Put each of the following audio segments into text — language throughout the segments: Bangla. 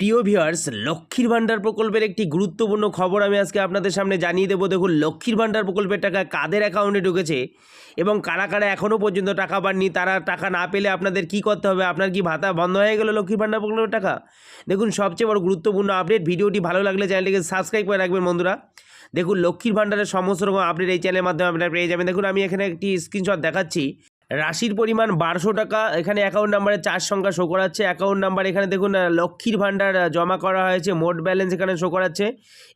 প্রিয় ভিউয়ার্স, লক্ষ্মীর ভাণ্ডার প্রকল্পের একটি গুরুত্বপূর্ণ খবর আমি আজকে আপনাদের সামনে জানিয়ে দেবো। দেখুন, লক্ষ্মীর ভাণ্ডার প্রকল্পের টাকা কাদের অ্যাকাউন্টে ঢুকেছে এবং কারা কারা এখনও পর্যন্ত টাকা পাননি, তারা টাকা না পেলে আপনাদের কি করতে হবে? আপনার কি ভাতা বন্ধ হয়ে গেল লক্ষ্মীর ভাণ্ডার প্রকল্পের টাকা? দেখুন, সবচেয়ে বড় গুরুত্বপূর্ণ আপডেট, ভিডিওটি ভালো লাগলে চ্যানেলটিকে সাবস্ক্রাইব করে রাখবেন বন্ধুরা। দেখুন, লক্ষ্মীর ভাণ্ডারের সমস্ত রকম আপডেট এই চ্যানেলের মাধ্যমে আপনারা পেয়ে যাবেন। দেখুন, আমি এখানে একটি স্ক্রিনশট দেখাচ্ছি। রাশির পরিমাণ বারোশো টাকা। এখানে অ্যাকাউন্ট নাম্বারে চার সংখ্যা শো করাচ্ছে। অ্যাকাউন্ট নাম্বার এখানে দেখুন লক্ষ্মীর ভাণ্ডার জমা করা হয়েছে। মোট ব্যালেন্স এখানে শো করাচ্ছে।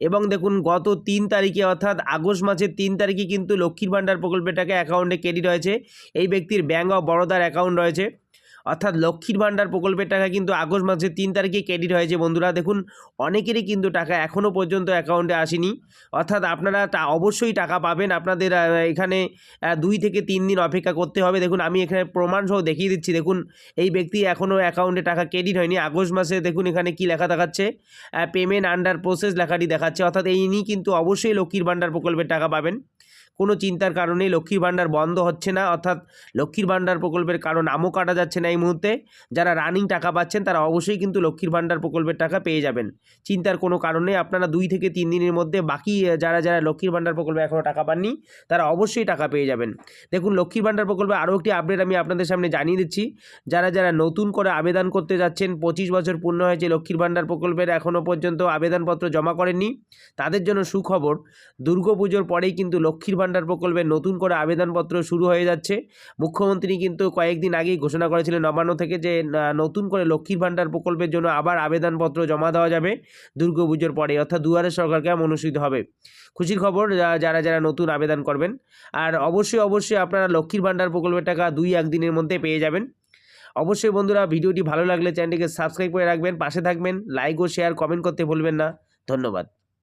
এবং দেখুন, গত তিন তারিখে, অর্থাৎ আগস্ট মাসের তিন তারিখে কিন্তু লক্ষ্মীর ভাণ্ডার প্রকল্পের টাকা অ্যাকাউন্টে ক্রেডিট হয়েছে। এই ব্যক্তির ব্যাঙ্ক অফ বরোদার অ্যাকাউন্ট রয়েছে। অর্থাৎ লক্ষ্মীর ভাণ্ডার প্রকল্পের টাকা কিন্তু আগস্ট মাসের তিন তারিখে ক্রেডিট হয়েছে। বন্ধুরা, দেখুন, অনেকেরই কিন্তু টাকা এখনও পর্যন্ত অ্যাকাউন্টে আসেনি। অর্থাৎ আপনারা অবশ্যই টাকা পাবেন। আপনাদের এখানে দুই থেকে তিন দিন অপেক্ষা করতে হবে। দেখুন, আমি এখানে প্রমাণসহ দেখিয়ে দিচ্ছি। দেখুন, এই ব্যক্তি এখনও অ্যাকাউন্টে টাকা ক্রেডিট হয়নি। আগস্ট মাসে দেখুন, এখানে কি লেখা দেখাচ্ছে? পেমেন্ট আন্ডার প্রসেস লেখাটি দেখাচ্ছে। অর্থাৎ এই নিয়ে কিন্তু অবশ্যই লক্ষ্মীর ভাণ্ডার প্রকল্পের টাকা পাবেন। কোনো চিন্তার কারণে লক্ষ্মীর ভাণ্ডার বন্ধ হচ্ছে না, অর্থাৎ লক্ষ্মীর ভাণ্ডার প্রকল্পের কারণ নামও কাটা যাচ্ছে না এই মুহূর্তে। যারা রানিং টাকা পাচ্ছেন, তারা অবশ্যই কিন্তু লক্ষ্মীর ভাণ্ডার প্রকল্পের টাকা পেয়ে যাবেন। চিন্তার কোনো কারণে আপনারা দুই থেকে তিন দিনের মধ্যে বাকি যারা যারা লক্ষ্মীর ভাণ্ডার প্রকল্পে এখনও টাকা পাননি, তারা অবশ্যই টাকা পেয়ে যাবেন। দেখুন, লক্ষ্মীর ভাণ্ডার প্রকল্পে আরও একটি আপডেট আমি আপনাদের সামনে জানিয়ে দিচ্ছি। যারা যারা নতুন করে আবেদন করতে যাচ্ছেন, পঁচিশ বছর পূর্ণ হয়েছে লক্ষ্মীর ভাণ্ডার প্রকল্পের এখনও পর্যন্ত আবেদনপত্র জমা করেননি, তাদের জন্য সুখবর দুর্গাপুজোর পরেই কিন্তু লক্ষ্মীর ভাণ্ডার প্রকল্পে নতুন করে আবেদনপত্র শুরু হয়ে যাচ্ছে। মুখ্যমন্ত্রী কিন্তু কয়েকদিন আগেই ঘোষণা করেছিলেন নবান্ন থেকে যে নতুন করে লক্ষ্মীর ভাণ্ডার প্রকল্পের জন্য আবার আবেদনপত্র জমা দেওয়া যাবে দুর্গাপুজোর পরে, অর্থাৎ দুয়ারে সরকার ক্যাম্প অনুষ্ঠিত হবে? খুশির খবর যারা যারা নতুন আবেদন করবেন। আর অবশ্যই অবশ্যই আপনারা লক্ষ্মীর ভাণ্ডার প্রকল্পের টাকা দুই, একদিনের মধ্যে পেয়ে যাবেন। অবশ্যই বন্ধুরা, ভিডিওটি ভালো লাগলে চ্যানেলটিকে সাবস্ক্রাইব করে রাখবেন, পাশে থাকবেন, লাইক ও শেয়ার কমেন্ট করতে ভুলবেন না। ধন্যবাদ।